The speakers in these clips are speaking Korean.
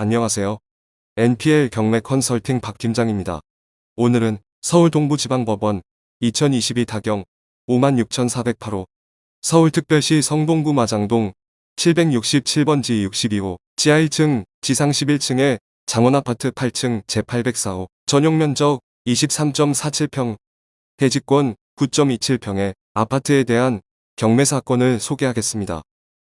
안녕하세요. NPL 경매 컨설팅 박 팀장입니다. 오늘은 서울 동부지방법원 2022 타경 56,408호 서울특별시 성동구 마장동 767번지 62호 지하 1층 지상 11층에 장원아파트 8층 제804호 전용면적 23.47평 해지권 9.27평의 아파트에 대한 경매 사건을 소개하겠습니다.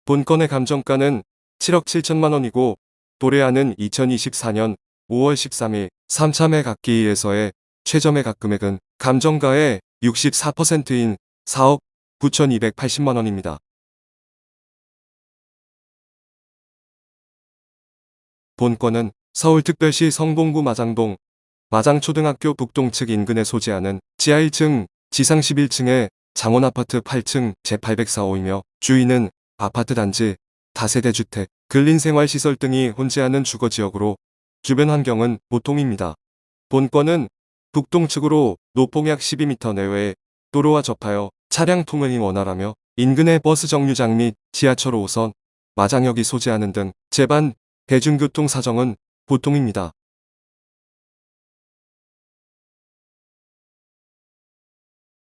본건의 감정가는 7억 7천만 원이고 도래하는 2024년 5월 13일 3참회 각기에서의 최저매 각금액은 감정가의 64%인 4억 9,280만 원입니다. 본건은 서울특별시 성동구 마장동 마장초등학교 북동측 인근에 소재하는 지하 1층 지상 11층의 장원아파트 8층 제804호이며 주인은 아파트 단지, 다세대 주택, 근린생활시설 등이 혼재하는 주거지역으로 주변 환경은 보통입니다. 본건은 북동측으로 노폭 약 12m 내외의 도로와 접하여 차량 통행이 원활하며 인근의 버스 정류장 및 지하철 5호선, 마장역이 소재하는 등 제반 대중교통 사정은 보통입니다.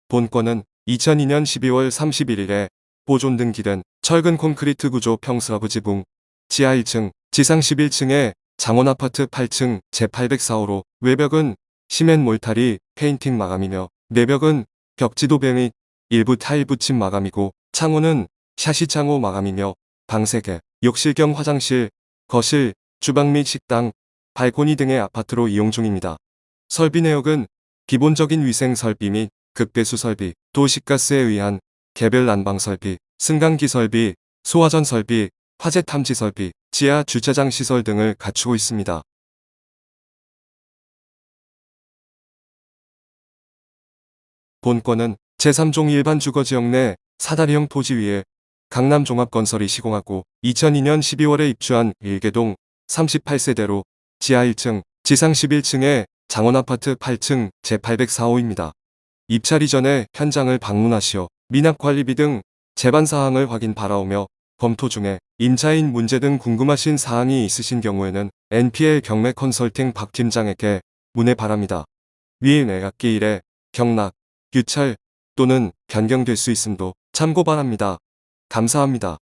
본건은 2002년 12월 31일에 보존 등기된 철근 콘크리트 구조 평수하부 지붕 지하 1층 지상 11층의 장원아파트 8층 제804호로 외벽은 시멘 몰타리 페인팅 마감이며 내벽은 벽지도배 및 일부 타일 붙임 마감이고 창호는 샤시 창호 마감이며 방 3개, 욕실 겸 화장실, 거실, 주방 및 식당, 발코니 등의 아파트로 이용 중입니다. 설비 내역은 기본적인 위생 설비 및 극배수 설비, 도시가스에 의한 개별 난방 설비, 승강기 설비, 소화전 설비, 화재 탐지 설비, 지하 주차장 시설 등을 갖추고 있습니다. 본건은 제3종 일반 주거지역 내 사다리형 토지 위에 강남종합건설이 시공하고 2002년 12월에 입주한 일개동 38세대로 지하 1층, 지상 11층의 장원아파트 8층 제804호입니다. 입찰 이전에 현장을 방문하시어 미납관리비 등 제반 사항을 확인 바라오며 검토 중에 임차인 문제 등 궁금하신 사항이 있으신 경우에는 NPL 경매 컨설팅 박 팀장에게 문의 바랍니다. 위 매각기 일에 경락, 유찰 또는 변경될 수 있음도 참고 바랍니다. 감사합니다.